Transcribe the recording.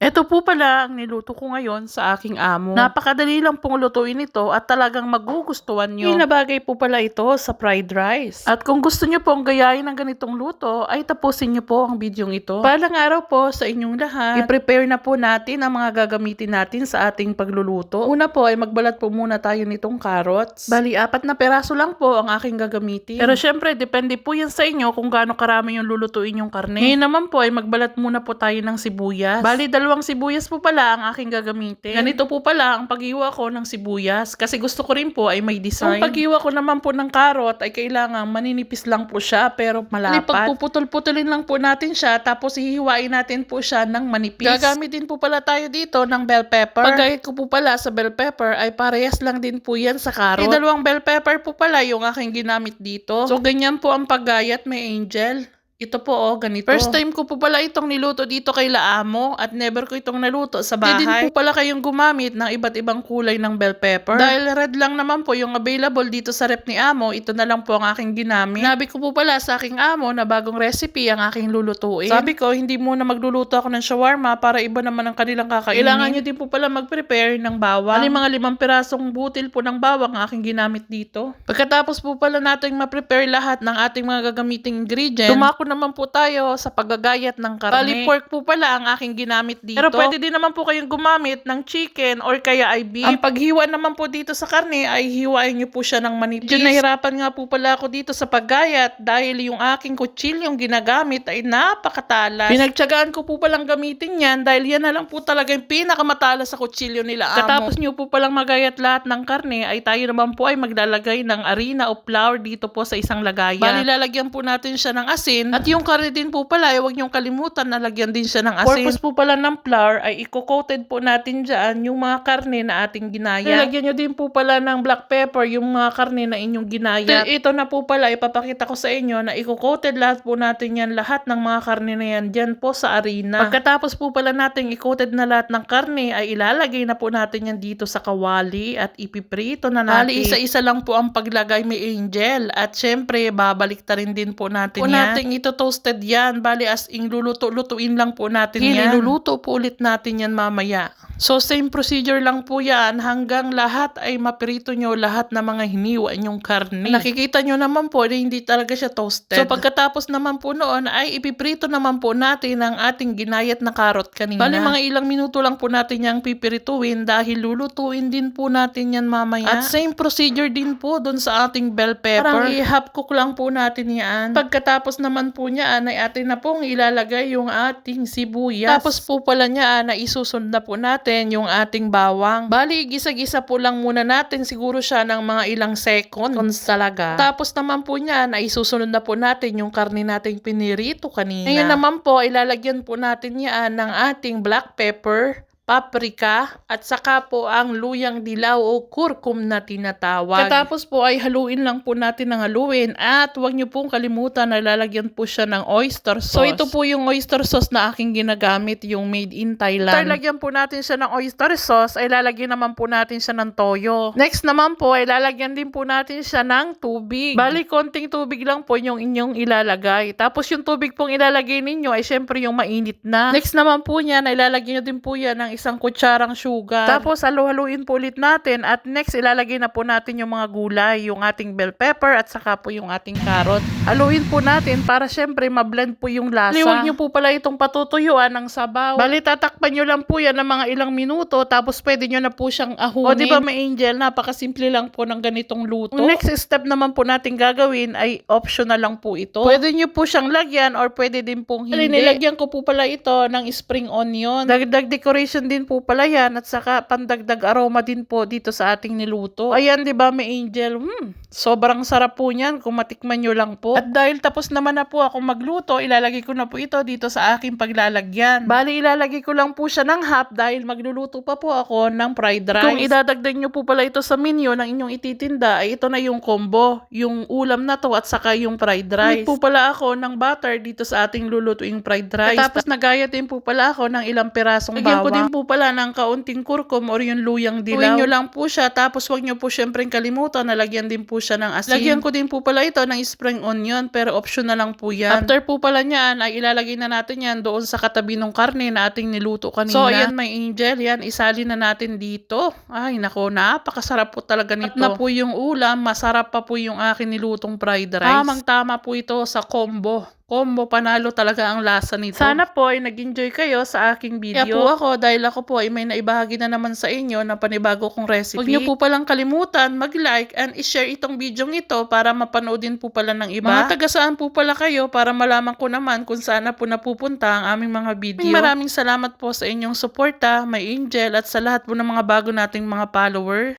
Ito po pala ang niluto ko ngayon sa aking amo. Napakadali lang pong lutuin ito at talagang magugustuhan nyo. Inabagay po pala ito sa fried rice. At kung gusto nyo pong gayahin ng ganitong luto, ay tapusin nyo po ang bidyong ito. Palang araw po sa inyong lahat. I-prepare na po natin ang mga gagamitin natin sa ating pagluluto. Una po ay magbalat po muna tayo nitong carrots. Bali, apat na peraso lang po ang aking gagamitin. Pero syempre, depende po yan sa inyo kung gaano karami yung lulutuin yung karne. Ngayon naman po ay magbalat muna po tayo ng sibuyas. Bali, dalawang sibuyas po pala ang aking gagamitin. Ganito po pala ang paghiwa ko ng sibuyas kasi gusto ko rin po ay may design. Ang paghiwa ko naman po ng carrot ay kailangan maninipis lang po siya pero malapad. Pagpuputol-putulin lang po natin siya tapos hihiwain natin po siya ng manipis. Gagamit din po pala tayo dito ng bell pepper. Paggayat ko po pala sa bell pepper ay parehas lang din po yan sa carrot. May dalawang bell pepper po pala yung aking ginamit dito. So ganyan po ang paggayat may angel. Ito po oh, ganito. First time ko po pala itong niluto dito kay Laamo at never ko itong naluto sa bahay. Hindi din po pala kayong gumamit ng iba't ibang kulay ng bell pepper. Dahil red lang naman po yung available dito sa rep ni Amo, ito na lang po ang aking ginamit. Nabi ko po pala sa aking Amo na bagong recipe ang aking lulutuin. Sabi ko, hindi muna magluluto ako ng shawarma para iba naman ang kanilang kakainin. Kailangan nyo din po pala mag-prepare ng bawang. Ano mga limang pirasong butil po ng bawang ang aking ginamit dito. Pagkatapos po pala natin ma-prepare lahat ng ating mga gagamiting ingredients, tumako naman po tayo sa paggagayat ng karne. Bali pork po pala ang aking ginamit dito. Pero pwede din naman po kayong gumamit ng chicken or kaya ay beef. Ang paghiwa naman po dito sa karne ay hiwain nyo po siya ng manipis. Diyan nahirapan nga po pala ako dito sa paggayat dahil yung aking kutsilyong ginagamit ay napakatalas. Pinagtyagaan ko po palang gamitin yan dahil yan na lang po talaga yung pinakamatalas sa kutsilyo nila amo. Katapos nyo po palang magayat lahat ng karne ay tayo naman po ay maglalagay ng arena o flour dito po sa isang lagayan. Bali lalagyan po natin siya ng asin at yung karne din po pala, eh, huwag niyong kalimutan na lagyan din siya ng asin. Purpose po pala ng flour ay i-coated po natin dyan yung mga karne na ating ginaya. Lagyan niyo din po pala ng black pepper yung mga karne na inyong ginaya. Ito na po pala, ipapakita ko sa inyo na i-coated lahat po natin yan, lahat ng mga karne na yan dyan po sa arena. Pagkatapos po pala natin i-coated na lahat ng karne, ay ilalagay na po natin yan dito sa kawali at ipiprito na natin. Bali, isa-isa lang po ang paglagay may angel. At syempre, babalik ta rin din po natin po yan. natin ito toasted yan. Bali, as in luluto-lutuin lang po natin yan. Iluluto po ulit natin yan mamaya. So, same procedure lang po yan hanggang lahat ay mapirito nyo lahat ng mga hiniwa nyong karne. Nakikita nyo naman po na hindi talaga siya toasted. So, pagkatapos naman po noon ay ipiprito naman po natin ang ating ginayat na karot kanina. Bali, mga ilang minuto lang po natin yung pipirituin dahil lulutuin din po natin yan mamaya. At same procedure din po doon sa ating bell pepper. Parang i-half cook lang po natin yan. Pagkatapos naman po niya ay atin na pong ilalagay yung ating sibuyas. Tapos po pala niya na isusunod na po natin yung ating bawang. Bali, gisa-gisa po lang muna natin siguro siya ng mga ilang seconds talaga. Tapos naman po niya na isusunod na po natin yung karne nating pinirito kanina. Ngayon naman po, ilalagyan po natin yan ng ating black pepper, paprika, at saka po ang luyang dilaw o kurkum na tinatawag. Katapos po ay haluin lang po natin ng haluin at huwag niyo pong kalimutan na lalagyan po siya ng oyster sauce. So ito po yung oyster sauce na aking ginagamit, yung made in Thailand. After lagyan po natin siya ng oyster sauce, ay lalagyan naman po natin siya ng toyo. Next naman po ay lalagyan din po natin siya ng tubig. Bali, konting tubig lang po yung inyong ilalagay. Tapos yung tubig pong ilalagay ninyo ay syempre yung mainit na. Next naman po niya, na ilalagyan nyo din po yan ng isang kutsarang sugar. Tapos halu-haluin po ulit natin at next ilalagay na po natin yung mga gulay, yung ating bell pepper at saka po yung ating carrot. Haluin po natin para syempre ma-blend po yung lasa. Huwag nyo po pala itong patutuyuan ng sabaw. Bali tatakpan nyo lang po yan ng mga ilang minuto tapos pwede nyo na po siyang ahunin. O di ba may angel, napakasimple lang po ng ganitong luto. Next step naman po natin gagawin ay optional lang po ito. Pwede nyo po siyang lagyan or pwede din pong hindi. Nilagyan ko po pala ito ng spring onion. Dagdag decoration din po pala yan at saka pandagdag aroma din po dito sa ating niluto. Ayan, di ba, may angel? Hmm, sobrang sarap po niyan kung matikman nyo lang po. At dahil tapos naman na po ako magluto, ilalagay ko na po ito dito sa aking paglalagyan. Bali, ilalagay ko lang po siya ng half dahil magluluto pa po ako ng fried rice. Kung idadagdag nyo po pala ito sa menu ng inyong ititinda, ay ito na yung combo. Yung ulam na to at saka yung fried rice. Need po pala ako ng butter dito sa ating lulutuing fried rice. Tapos nagaya din po pala ako ng ilang pirasong bawang. Lagyan ko din po po pala ng kaunting kurkum or yung luyang dilaw. Tuwin nyo lang po siya tapos wag nyo po syempre kalimutan na lagyan din po siya ng asin. Lagyan ko din po pala ito ng spring onion pero option na lang po yan. After po pala niyan ay ilalagay na natin yan doon sa katabi ng karne na ating niluto kanina. So ayan may angel yan isali na natin dito. Ay nako napakasarap po talaga nito. At na po yung ulam masarap pa po yung akin nilutong fried rice. Tamang tama po ito sa combo. Combo panalo talaga ang lasa nito. Sana po ay nag-enjoy kayo sa aking video. Kaya po ako dahil ako po ay may naibahagi na naman sa inyo na panibago kong recipe. Huwag niyo po palang kalimutan mag-like and i-share itong video ito para mapanood din po pala ng iba. Mga taga saan po pala kayo para malaman ko naman kung saan na po napupunta ang aming mga video. Maraming salamat po sa inyong suporta, may angel at sa lahat po ng mga bago nating mga follower.